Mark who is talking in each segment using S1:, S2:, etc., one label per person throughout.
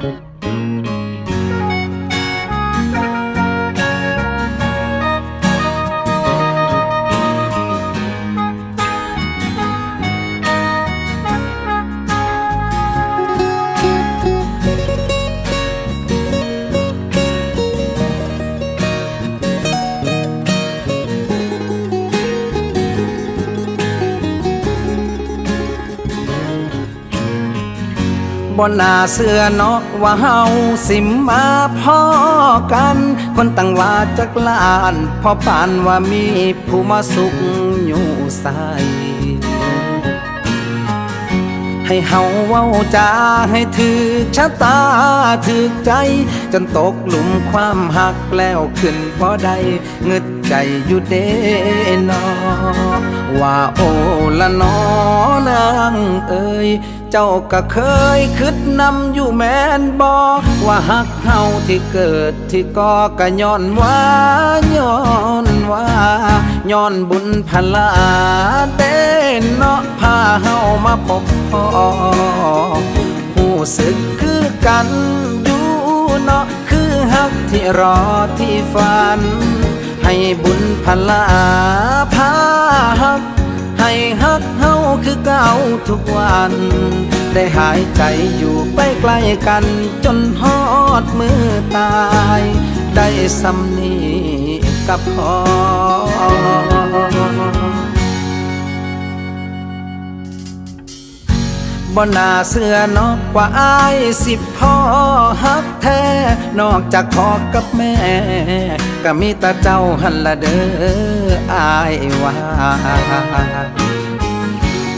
S1: Thank you. บนหน้าเสื้อเนาะว่าเฮาสิมาพ่อกัน คนตั้งว่าจักลานพอปานว่ามีผู้มาสุขอยู่ใสให้เฮาเว้าจาให้ถือชะตาถือใจ จนตกหลุมความหักแล้วขึ้นพอได้เงึดใจอยู่เด้นอ ว่าโอละนอนางเอ่ยเจ้าก็เคยคิดนำอยู่แม่นบอว่าหักเฮาที่เกิดที่ก่อก็ย้อนว่าย้อนว่าย้อนบุญพลาเต้นเนาะพาเฮามาพบพ่อหูสึกคือกันอยู่เนาะคือหักที่รอที่ฝัน ให้บุญพลาพา หัก ให้ฮักเฮาคือเก่าทุกวัน ได้หายใจอยู่ไปใกล้กัน จนฮอดมือตาย ได้สำนีกับพอบ่น่าเสื้อนอกว่าอายสิบพ่อฮัก นอกจากพ่อกับแม่ ก็มีตาเจ้าหันละเด้ออายว่า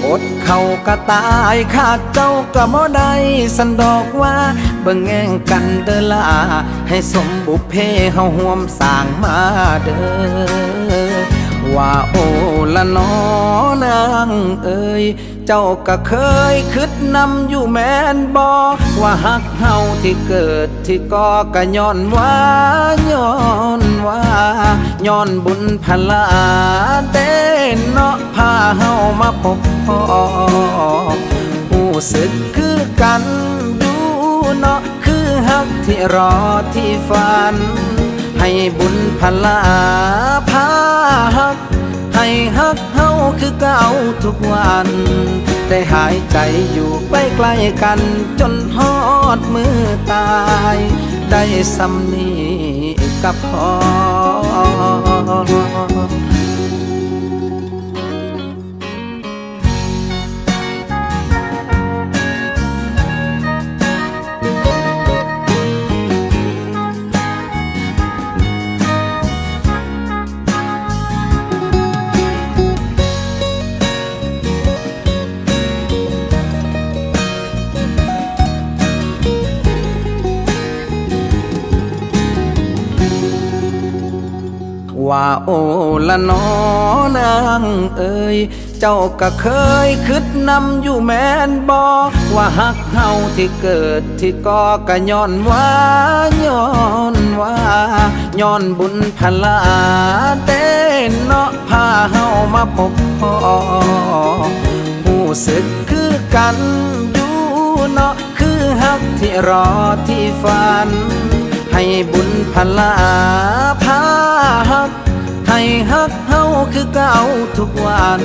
S1: อดเขาก็ตายขาดเจ้าก็บ่ได้สันดอกว่าเบิ่งแง่งกันเด้อล่ะให้สมบุพเพเฮาห่วมสร้างมาเด้อ ว่าโอละนอนางเอ่ยเจ้าก็เคยคิดนำอยู่แม่นบอว่าหักเฮาที่เกิดที่ก่อก็ย้อนว่าย้อนว่าย้อนบุญพลาเต้นเนาะพาเฮามาพบพ่อผู้สึกคือกันดูเนาะคือหักที่รอที่ฝัน ให้บุญพลา ให้ฮักเฮาคือเก่าทุกวันได้หายใจอยู่ไปใกล้กัน จนฮอดมือตาย ได้สำนีกับพอ ว่าโอละนอนางเอ่ยเจ้าก็เคยคิดนำอยู่แม่นบอว่าหักเฮาที่เกิดที่ก่อก็ย้อนว่าย้อนว่าย้อนบุญพลาเต้นเนาะพาเฮามาพบพ่อผู้สึกคือกันอยู่เนาะคือหักที่รอที่ฝัน ให้บุญพลาพาหัก ให้ฮักเฮาคือเก่าทุกวัน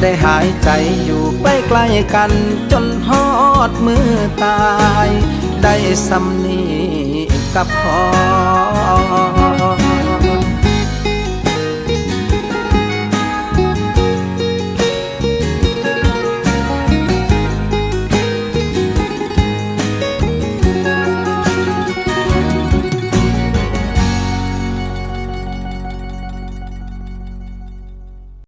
S1: ได้หายใจอยู่ไปใกล้กัน จนฮอดมือตาย ได้สำนีกับพอ